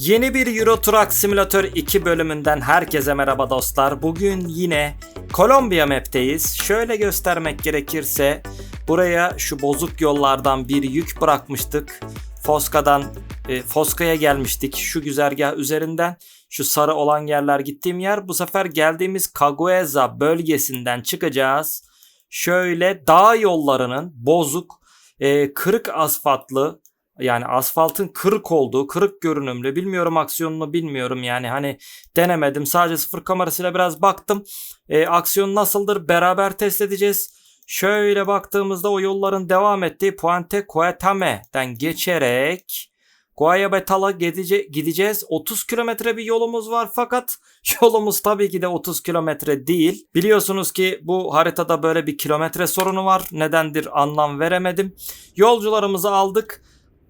Yeni bir Euro Truck Simulator 2 bölümünden herkese merhaba dostlar. Bugün yine Kolombiya map'teyiz. Şöyle göstermek gerekirse buraya şu bozuk yollardan bir yük bırakmıştık. Foska'dan e, Foska'ya gelmiştik şu güzergah üzerinden. Şu sarı olan yerler gittiğim yer. Bu sefer geldiğimiz Cagueza bölgesinden çıkacağız. Şöyle dağ yollarının bozuk, e, kırık asfaltlı yani asfaltın kırık olduğu, kırık görünümlü. Bilmiyorum aksiyonunu bilmiyorum yani hani denemedim. Sadece sıfır kamerasıyla biraz baktım. E, aksiyon nasıldır beraber test edeceğiz. Şöyle baktığımızda o yolların devam ettiği Puente Coetame'den geçerek Guayabetal'a gidece- gideceğiz. 30 kilometre bir yolumuz var fakat yolumuz tabii ki de 30 kilometre değil. Biliyorsunuz ki bu haritada böyle bir kilometre sorunu var. Nedendir anlam veremedim. Yolcularımızı aldık.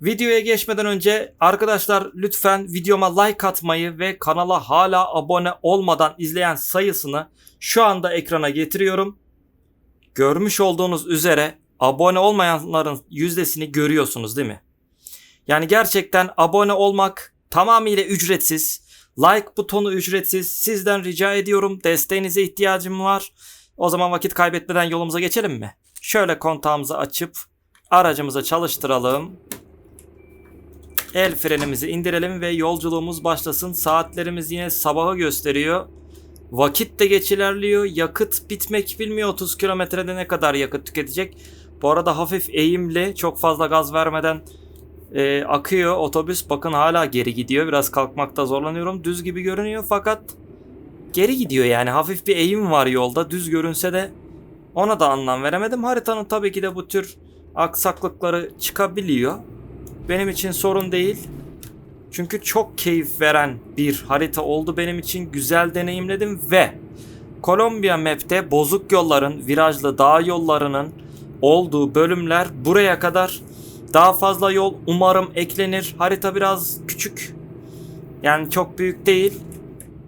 Videoya geçmeden önce arkadaşlar lütfen videoma like atmayı ve kanala hala abone olmadan izleyen sayısını şu anda ekrana getiriyorum. Görmüş olduğunuz üzere abone olmayanların yüzdesini görüyorsunuz değil mi? Yani gerçekten abone olmak tamamıyla ücretsiz. Like butonu ücretsiz. Sizden rica ediyorum. Desteğinize ihtiyacım var. O zaman vakit kaybetmeden yolumuza geçelim mi? Şöyle kontağımızı açıp aracımızı çalıştıralım. El frenimizi indirelim ve yolculuğumuz başlasın. Saatlerimiz yine sabahı gösteriyor. Vakit de geç ilerliyor. Yakıt bitmek bilmiyor 30 kilometrede ne kadar yakıt tüketecek. Bu arada hafif eğimli çok fazla gaz vermeden e, akıyor otobüs. Bakın hala geri gidiyor. Biraz kalkmakta zorlanıyorum. Düz gibi görünüyor fakat geri gidiyor yani. Hafif bir eğim var yolda. Düz görünse de ona da anlam veremedim. Haritanın tabii ki de bu tür aksaklıkları çıkabiliyor. Benim için sorun değil. Çünkü çok keyif veren bir harita oldu benim için. Güzel deneyimledim ve Kolombiya map'te bozuk yolların, virajlı dağ yollarının olduğu bölümler buraya kadar daha fazla yol umarım eklenir. Harita biraz küçük. Yani çok büyük değil.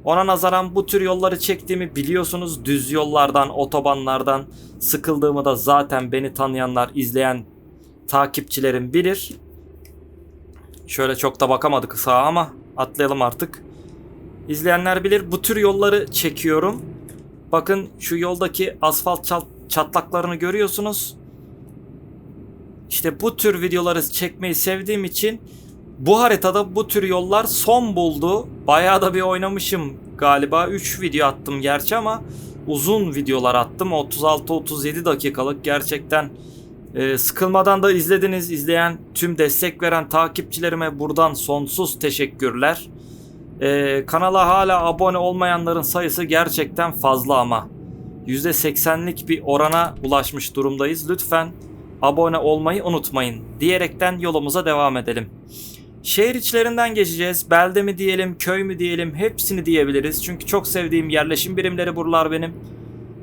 Ona nazaran bu tür yolları çektiğimi biliyorsunuz. Düz yollardan, otobanlardan sıkıldığımı da zaten beni tanıyanlar, izleyen takipçilerim bilir. Şöyle çok da bakamadık sağa ama atlayalım artık. İzleyenler bilir bu tür yolları çekiyorum. Bakın şu yoldaki asfalt çat- çatlaklarını görüyorsunuz. İşte bu tür videoları çekmeyi sevdiğim için bu haritada bu tür yollar son buldu. Bayağı da bir oynamışım galiba. 3 video attım gerçi ama uzun videolar attım. 36-37 dakikalık gerçekten ee, sıkılmadan da izlediniz. izleyen tüm destek veren takipçilerime buradan sonsuz teşekkürler. Ee, kanala hala abone olmayanların sayısı gerçekten fazla ama. %80'lik bir orana ulaşmış durumdayız. Lütfen abone olmayı unutmayın diyerekten yolumuza devam edelim. Şehir içlerinden geçeceğiz. Belde mi diyelim, köy mü diyelim hepsini diyebiliriz. Çünkü çok sevdiğim yerleşim birimleri buralar benim.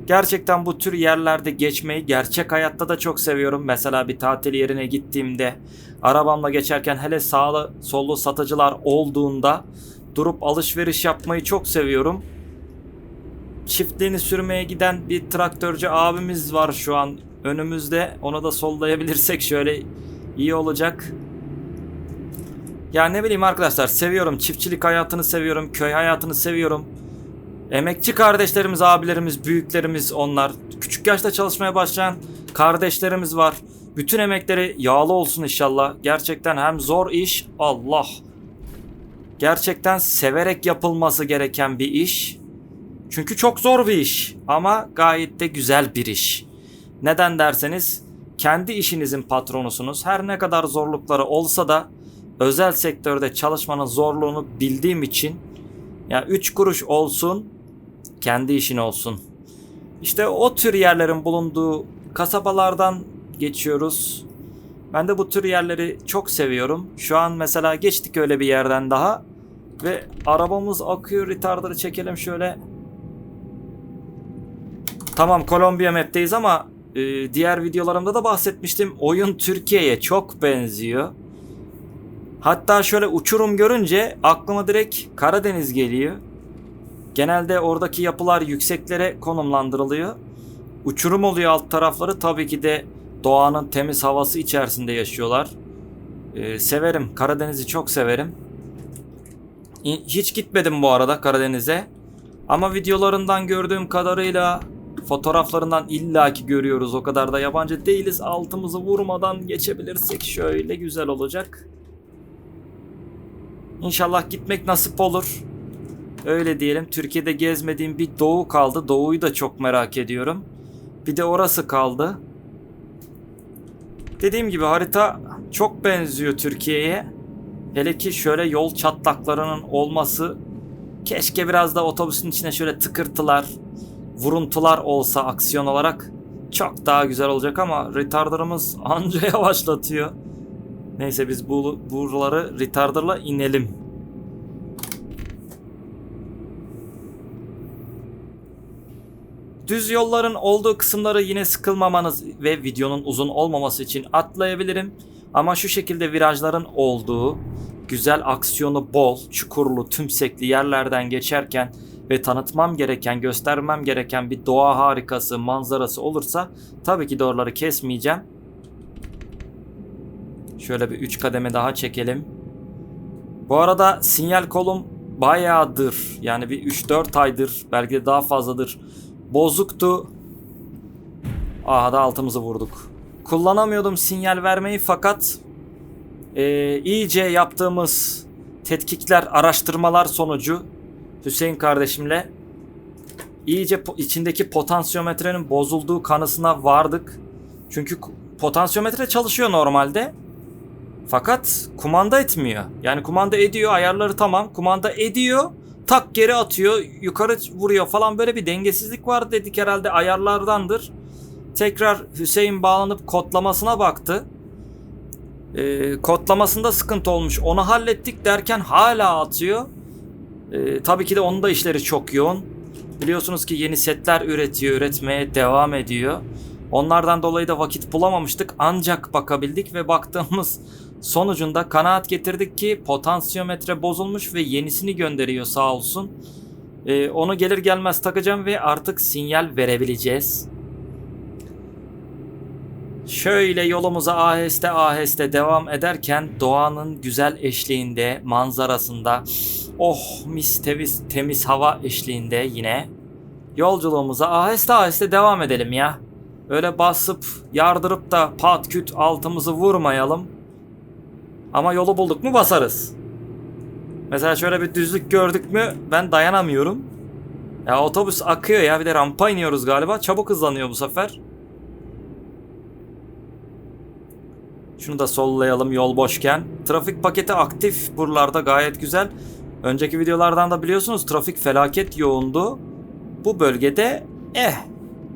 Gerçekten bu tür yerlerde geçmeyi gerçek hayatta da çok seviyorum. Mesela bir tatil yerine gittiğimde arabamla geçerken hele sağlı sollu satıcılar olduğunda durup alışveriş yapmayı çok seviyorum. Çiftliğini sürmeye giden bir traktörcü abimiz var şu an önümüzde. Onu da sollayabilirsek şöyle iyi olacak. Ya ne bileyim arkadaşlar seviyorum. Çiftçilik hayatını seviyorum. Köy hayatını seviyorum. Emekçi kardeşlerimiz, abilerimiz, büyüklerimiz onlar. Küçük yaşta çalışmaya başlayan kardeşlerimiz var. Bütün emekleri yağlı olsun inşallah. Gerçekten hem zor iş, Allah. Gerçekten severek yapılması gereken bir iş. Çünkü çok zor bir iş ama gayet de güzel bir iş. Neden derseniz kendi işinizin patronusunuz. Her ne kadar zorlukları olsa da özel sektörde çalışmanın zorluğunu bildiğim için ya 3 kuruş olsun kendi işin olsun. İşte o tür yerlerin bulunduğu kasabalardan geçiyoruz. Ben de bu tür yerleri çok seviyorum. Şu an mesela geçtik öyle bir yerden daha. Ve arabamız akıyor. Retarder'ı çekelim şöyle. Tamam Kolombiya map'teyiz ama e, diğer videolarımda da bahsetmiştim. Oyun Türkiye'ye çok benziyor. Hatta şöyle uçurum görünce aklıma direkt Karadeniz geliyor. Genelde oradaki yapılar yükseklere konumlandırılıyor. Uçurum oluyor alt tarafları tabii ki de doğanın temiz havası içerisinde yaşıyorlar. Ee, severim. Karadeniz'i çok severim. Hiç gitmedim bu arada Karadeniz'e. Ama videolarından gördüğüm kadarıyla fotoğraflarından illaki görüyoruz. O kadar da yabancı değiliz. Altımızı vurmadan geçebilirsek şöyle güzel olacak. İnşallah gitmek nasip olur. Öyle diyelim. Türkiye'de gezmediğim bir doğu kaldı. Doğuyu da çok merak ediyorum. Bir de orası kaldı. Dediğim gibi harita çok benziyor Türkiye'ye. Hele ki şöyle yol çatlaklarının olması keşke biraz da otobüsün içine şöyle tıkırtılar, vuruntular olsa aksiyon olarak çok daha güzel olacak ama retarderımız anca yavaşlatıyor. Neyse biz bu buraları retarderla inelim. Düz yolların olduğu kısımları yine sıkılmamanız ve videonun uzun olmaması için atlayabilirim. Ama şu şekilde virajların olduğu, güzel aksiyonu bol, çukurlu, tümsekli yerlerden geçerken ve tanıtmam gereken, göstermem gereken bir doğa harikası, manzarası olursa tabii ki de kesmeyeceğim. Şöyle bir 3 kademe daha çekelim. Bu arada sinyal kolum bayağıdır yani bir 3-4 aydır belki de daha fazladır bozuktu. Aha da altımızı vurduk. Kullanamıyordum sinyal vermeyi fakat e, iyice yaptığımız tetkikler, araştırmalar sonucu Hüseyin kardeşimle iyice po- içindeki potansiyometrenin bozulduğu kanısına vardık. Çünkü potansiyometre çalışıyor normalde. Fakat kumanda etmiyor. Yani kumanda ediyor, ayarları tamam. Kumanda ediyor, tak geri atıyor, yukarı vuruyor falan böyle bir dengesizlik var dedik herhalde ayarlardandır. Tekrar Hüseyin bağlanıp kodlamasına baktı. Ee, kodlamasında sıkıntı olmuş. Onu hallettik derken hala atıyor. Ee, tabii ki de onun da işleri çok yoğun. Biliyorsunuz ki yeni setler üretiyor, üretmeye devam ediyor. Onlardan dolayı da vakit bulamamıştık. Ancak bakabildik ve baktığımız sonucunda kanaat getirdik ki potansiyometre bozulmuş ve yenisini gönderiyor sağ olsun. Ee, onu gelir gelmez takacağım ve artık sinyal verebileceğiz. Şöyle yolumuza aheste aheste devam ederken doğanın güzel eşliğinde, manzarasında, oh mis temiz, temiz hava eşliğinde yine yolculuğumuza aheste aheste devam edelim ya. Öyle basıp yardırıp da pat küt altımızı vurmayalım. Ama yolu bulduk mu basarız. Mesela şöyle bir düzlük gördük mü ben dayanamıyorum. Ya otobüs akıyor ya bir de rampa iniyoruz galiba. Çabuk hızlanıyor bu sefer. Şunu da sollayalım yol boşken. Trafik paketi aktif buralarda gayet güzel. Önceki videolardan da biliyorsunuz trafik felaket yoğundu. Bu bölgede eh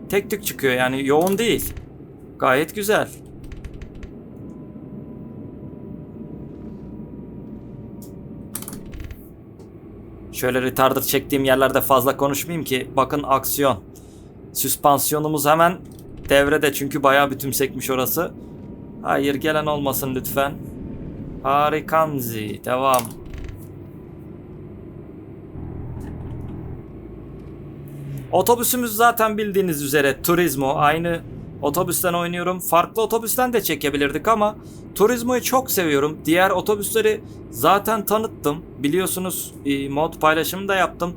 tek tük çıkıyor yani yoğun değil. Gayet güzel. Şöyle retarder çektiğim yerlerde fazla konuşmayayım ki bakın aksiyon. Süspansiyonumuz hemen devrede çünkü bayağı bir tümsekmiş orası. Hayır gelen olmasın lütfen. Harikanzi devam. Otobüsümüz zaten bildiğiniz üzere Turismo. Aynı otobüsten oynuyorum. Farklı otobüsten de çekebilirdik ama Turismo'yu çok seviyorum. Diğer otobüsleri zaten tanıttım. Biliyorsunuz e, mod paylaşımı da yaptım.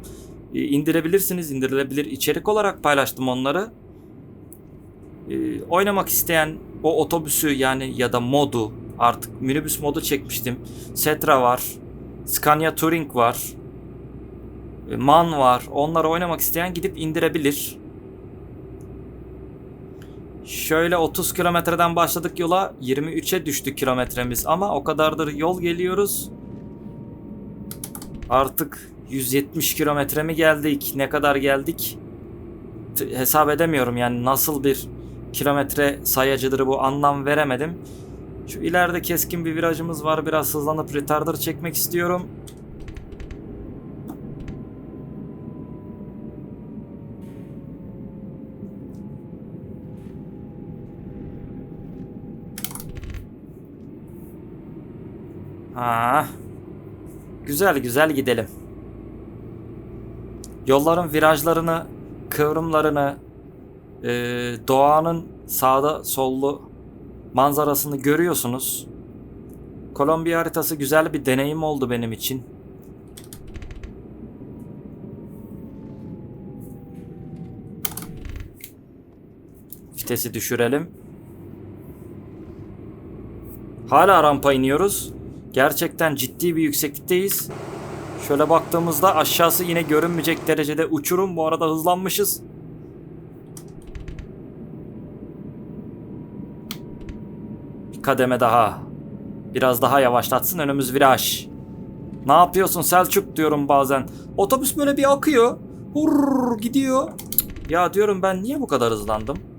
E, indirebilirsiniz. indirilebilir içerik olarak paylaştım onları. E, oynamak isteyen o otobüsü yani ya da modu artık minibüs modu çekmiştim. Setra var. Scania Touring var. Man var. Onları oynamak isteyen gidip indirebilir. Şöyle 30 kilometreden başladık yola 23'e düştü kilometremiz ama o kadardır yol geliyoruz. Artık 170 kilometre mi geldik? Ne kadar geldik? T- hesap edemiyorum yani nasıl bir kilometre sayacıdır bu anlam veremedim. Şu ileride keskin bir virajımız var. Biraz hızlanıp retarder çekmek istiyorum. Ah. Güzel güzel gidelim. Yolların virajlarını, kıvrımlarını, e, doğanın sağda sollu manzarasını görüyorsunuz. Kolombiya haritası güzel bir deneyim oldu benim için. Vitesi düşürelim. Hala rampa iniyoruz. Gerçekten ciddi bir yükseklikteyiz. Şöyle baktığımızda aşağısı yine görünmeyecek derecede uçurum. Bu arada hızlanmışız. Bir kademe daha. Biraz daha yavaşlatsın önümüz viraj. Ne yapıyorsun Selçuk diyorum bazen. Otobüs böyle bir akıyor. Hurr gidiyor. Ya diyorum ben niye bu kadar hızlandım?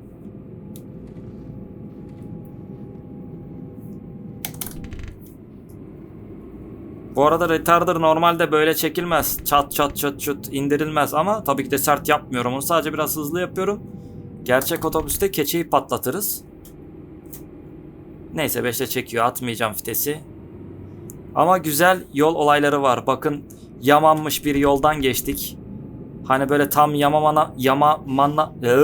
Bu arada retarder normalde böyle çekilmez. Çat çat çat çat indirilmez ama tabii ki de sert yapmıyorum. Onu sadece biraz hızlı yapıyorum. Gerçek otobüste keçeyi patlatırız. Neyse 5'te çekiyor. Atmayacağım vitesi. Ama güzel yol olayları var. Bakın yamanmış bir yoldan geçtik. Hani böyle tam yamamana yamamana Ee,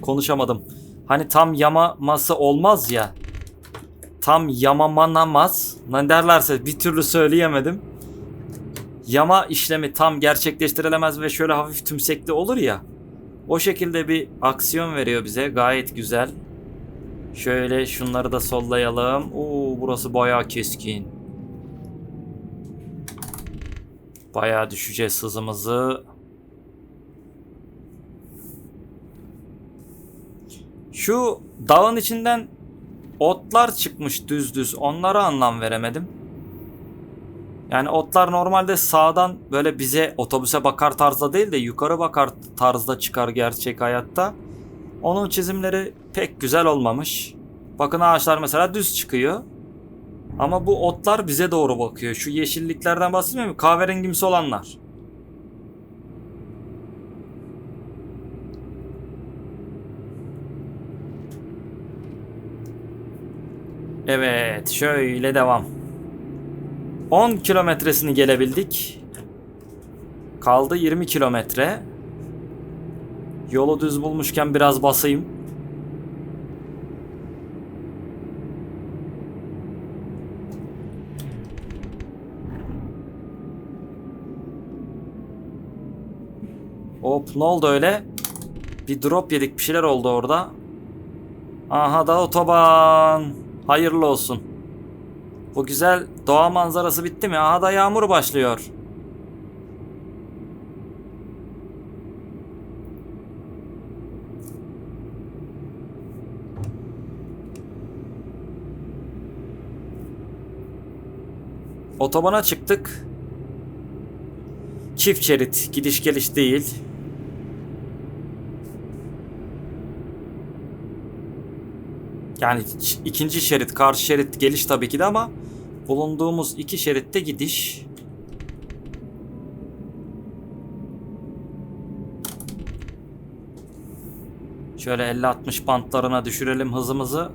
konuşamadım. Hani tam yamaması olmaz ya. Tam yamamanamaz. Ne derlerse bir türlü söyleyemedim. Yama işlemi tam gerçekleştirilemez ve şöyle hafif tümsekli olur ya. O şekilde bir aksiyon veriyor bize. Gayet güzel. Şöyle şunları da sollayalım. Oo burası bayağı keskin. Bayağı düşeceğiz hızımızı. Şu dağın içinden otlar çıkmış düz düz. Onlara anlam veremedim. Yani otlar normalde sağdan böyle bize otobüse bakar tarzda değil de yukarı bakar tarzda çıkar gerçek hayatta. Onun çizimleri pek güzel olmamış. Bakın ağaçlar mesela düz çıkıyor. Ama bu otlar bize doğru bakıyor. Şu yeşilliklerden bahsetmiyorum. Kahverengimsi olanlar. Evet, şöyle devam. 10 kilometresini gelebildik. Kaldı 20 kilometre. Yolu düz bulmuşken biraz basayım. Hop ne oldu öyle? Bir drop yedik bir şeyler oldu orada. Aha da otoban. Hayırlı olsun. Bu güzel doğa manzarası bitti mi? Aha da yağmur başlıyor. Otobana çıktık. Çift şerit, gidiş geliş değil. Yani ikinci şerit, karşı şerit geliş tabii ki de ama bulunduğumuz iki şeritte gidiş. Şöyle 50-60 bantlarına düşürelim hızımızı.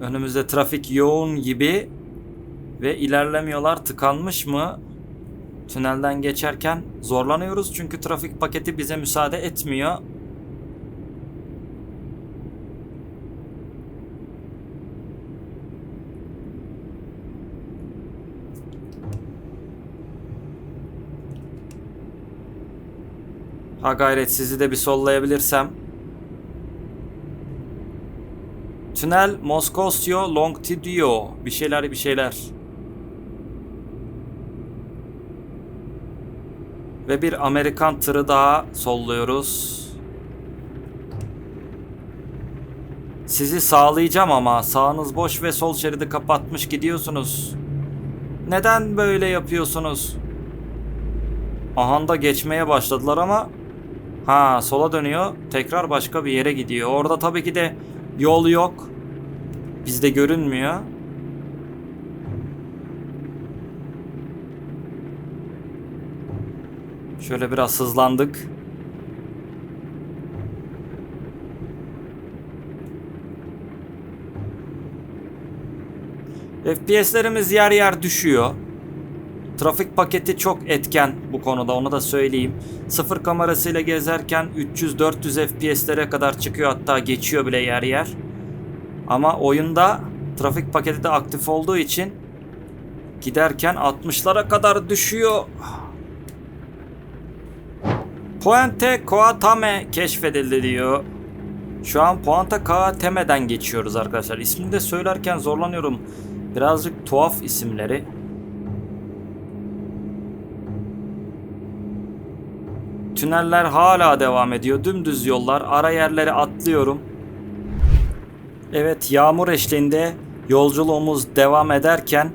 Önümüzde trafik yoğun gibi ve ilerlemiyorlar. Tıkanmış mı? Tünelden geçerken zorlanıyoruz çünkü trafik paketi bize müsaade etmiyor. Ha gayret sizi de bir sollayabilirsem. Tünel Moskosyo Longtidio. Bir şeyler bir şeyler. Ve bir Amerikan tırı daha solluyoruz. Sizi sağlayacağım ama sağınız boş ve sol şeridi kapatmış gidiyorsunuz. Neden böyle yapıyorsunuz? Ahanda geçmeye başladılar ama ha sola dönüyor. Tekrar başka bir yere gidiyor. Orada tabii ki de yol yok. Bizde görünmüyor. Şöyle biraz hızlandık. FPS'lerimiz yer yer düşüyor. Trafik paketi çok etken bu konuda onu da söyleyeyim. Sıfır kamerasıyla gezerken 300-400 FPS'lere kadar çıkıyor hatta geçiyor bile yer yer. Ama oyunda trafik paketi de aktif olduğu için giderken 60'lara kadar düşüyor. Puente Coatame keşfedildi diyor. Şu an Puanta Teme'den geçiyoruz arkadaşlar. İsmini de söylerken zorlanıyorum. Birazcık tuhaf isimleri. Tüneller hala devam ediyor. Dümdüz yollar. Ara yerleri atlıyorum. Evet yağmur eşliğinde yolculuğumuz devam ederken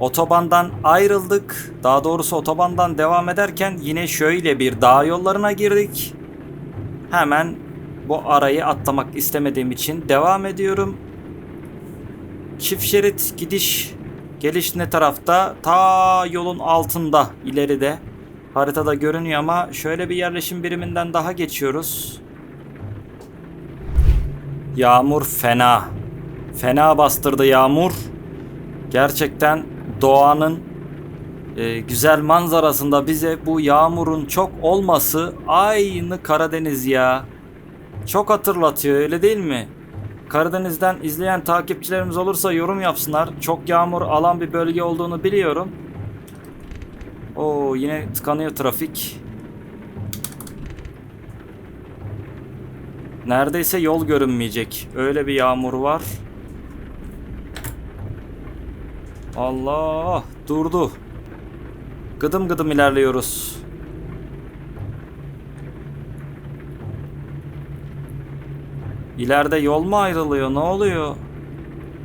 otobandan ayrıldık. Daha doğrusu otobandan devam ederken yine şöyle bir dağ yollarına girdik. Hemen bu arayı atlamak istemediğim için devam ediyorum. Çift şerit gidiş geliş ne tarafta? Ta yolun altında ileride. Haritada görünüyor ama şöyle bir yerleşim biriminden daha geçiyoruz. Yağmur fena. Fena bastırdı yağmur. Gerçekten doğanın e, güzel manzarasında bize bu yağmurun çok olması aynı Karadeniz ya. Çok hatırlatıyor öyle değil mi? Karadeniz'den izleyen takipçilerimiz olursa yorum yapsınlar. Çok yağmur alan bir bölge olduğunu biliyorum. Oo yine tıkanıyor trafik. Neredeyse yol görünmeyecek. Öyle bir yağmur var. Allah durdu. Gıdım gıdım ilerliyoruz. İleride yol mu ayrılıyor? Ne oluyor?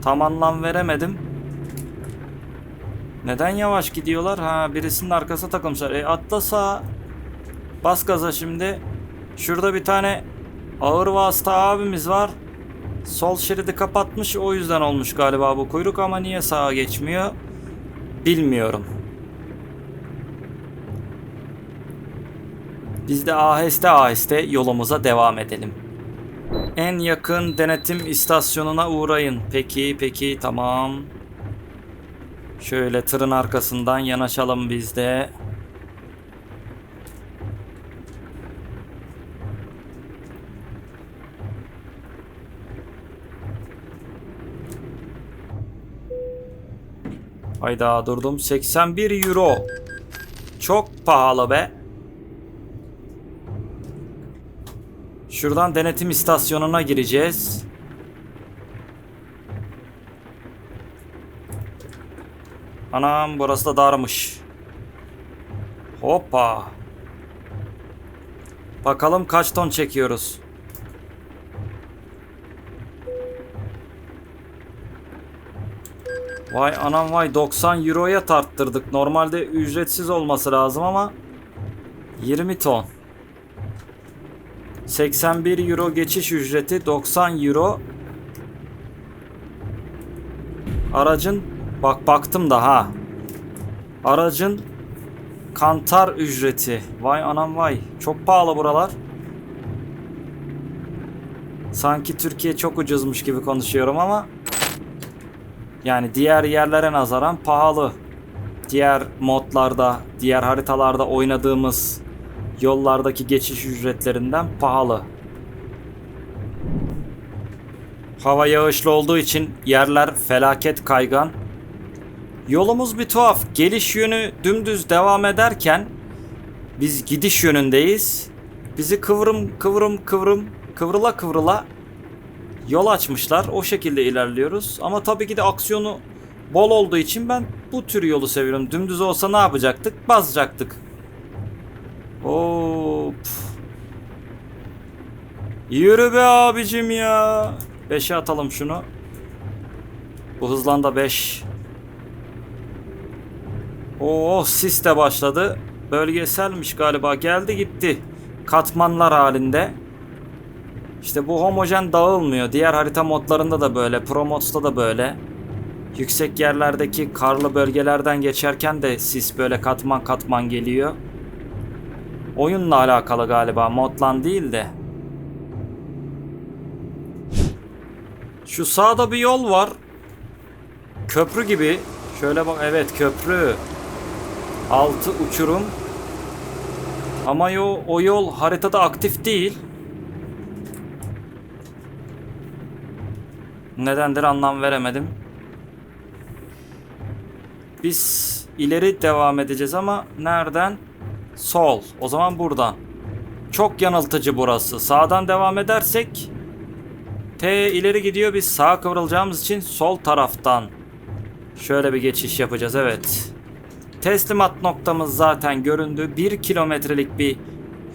Tam anlam veremedim. Neden yavaş gidiyorlar? Ha birisinin arkasına takılmışlar. E atlasa bas gaza şimdi. Şurada bir tane ağır vasıta abimiz var. Sol şeridi kapatmış o yüzden olmuş galiba bu kuyruk ama niye sağa geçmiyor? Bilmiyorum. Biz de aheste aheste yolumuza devam edelim. En yakın denetim istasyonuna uğrayın. Peki peki tamam. Şöyle tırın arkasından yanaşalım biz de. Hayda durdum. 81 euro. Çok pahalı be. Şuradan denetim istasyonuna gireceğiz. Anam burası da darmış. Hoppa. Bakalım kaç ton çekiyoruz. Vay anam vay 90 euroya tarttırdık. Normalde ücretsiz olması lazım ama 20 ton. 81 euro geçiş ücreti 90 euro. Aracın bak baktım da ha. Aracın kantar ücreti. Vay anam vay. Çok pahalı buralar. Sanki Türkiye çok ucuzmuş gibi konuşuyorum ama yani diğer yerlere nazaran pahalı. Diğer modlarda, diğer haritalarda oynadığımız yollardaki geçiş ücretlerinden pahalı. Hava yağışlı olduğu için yerler felaket kaygan. Yolumuz bir tuhaf. Geliş yönü dümdüz devam ederken biz gidiş yönündeyiz. Bizi kıvrım kıvrım kıvrım kıvrıla kıvrıla yol açmışlar. O şekilde ilerliyoruz. Ama tabii ki de aksiyonu bol olduğu için ben bu tür yolu seviyorum. Dümdüz olsa ne yapacaktık? Basacaktık. Hop. Yürü be abicim ya. 5'e atalım şunu. Bu hızlan da 5. Oo sis de başladı. Bölgeselmiş galiba. Geldi gitti. Katmanlar halinde. İşte bu homojen dağılmıyor. Diğer harita modlarında da böyle. Pro Mods'ta da böyle. Yüksek yerlerdeki karlı bölgelerden geçerken de sis böyle katman katman geliyor. Oyunla alakalı galiba. Modlan değil de. Şu sağda bir yol var. Köprü gibi. Şöyle bak evet köprü. Altı uçurum. Ama yo, o yol haritada aktif değil. Nedendir anlam veremedim. Biz ileri devam edeceğiz ama nereden? Sol. O zaman buradan. Çok yanıltıcı burası. Sağdan devam edersek T ileri gidiyor biz sağa kıvrılacağımız için sol taraftan şöyle bir geçiş yapacağız evet. Teslimat noktamız zaten göründü. Bir kilometrelik bir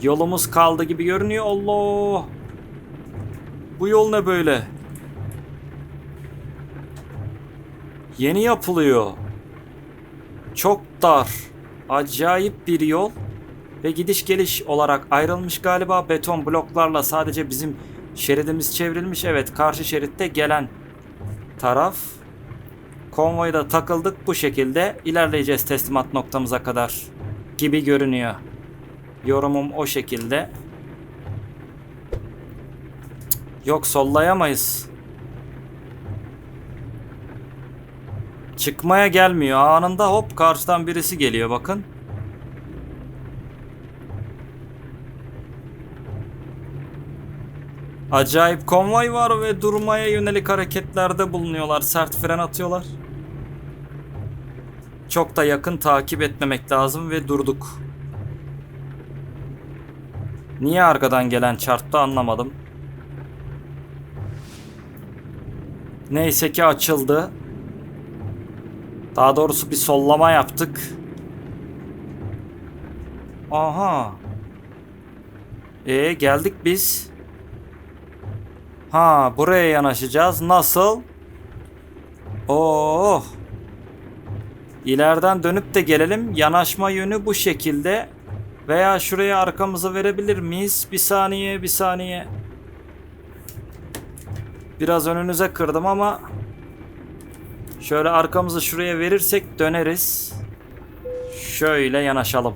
yolumuz kaldı gibi görünüyor. Allah! Bu yol ne böyle? Yeni yapılıyor. Çok dar. Acayip bir yol. Ve gidiş geliş olarak ayrılmış galiba beton bloklarla sadece bizim şeridimiz çevrilmiş. Evet karşı şeritte gelen taraf. Konvoyda takıldık bu şekilde ilerleyeceğiz teslimat noktamıza kadar gibi görünüyor. Yorumum o şekilde. Yok sollayamayız. Çıkmaya gelmiyor. Anında hop karşıdan birisi geliyor bakın. Acayip konvoy var ve durmaya yönelik hareketlerde bulunuyorlar. Sert fren atıyorlar. Çok da yakın takip etmemek lazım ve durduk. Niye arkadan gelen çarptı anlamadım. Neyse ki açıldı. Daha doğrusu bir sollama yaptık. Aha. E geldik biz. Ha buraya yanaşacağız. Nasıl? Oh. İleriden dönüp de gelelim. Yanaşma yönü bu şekilde. Veya şuraya arkamızı verebilir miyiz? Bir saniye, bir saniye. Biraz önünüze kırdım ama şöyle arkamızı şuraya verirsek döneriz. Şöyle yanaşalım.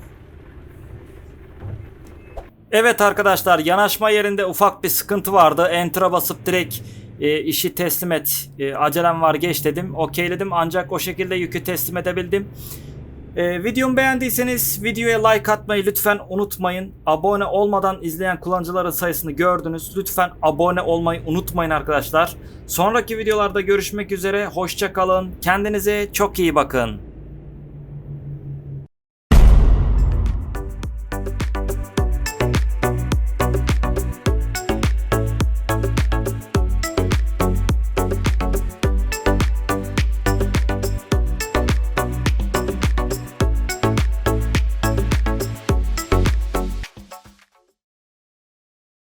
Evet arkadaşlar yanaşma yerinde ufak bir sıkıntı vardı. Enter'a basıp direkt e, işi teslim et. E, acelem var geç dedim. Okeyledim ancak o şekilde yükü teslim edebildim. E, videomu beğendiyseniz videoya like atmayı lütfen unutmayın. Abone olmadan izleyen kullanıcıların sayısını gördünüz. Lütfen abone olmayı unutmayın arkadaşlar. Sonraki videolarda görüşmek üzere. Hoşça kalın. Kendinize çok iyi bakın.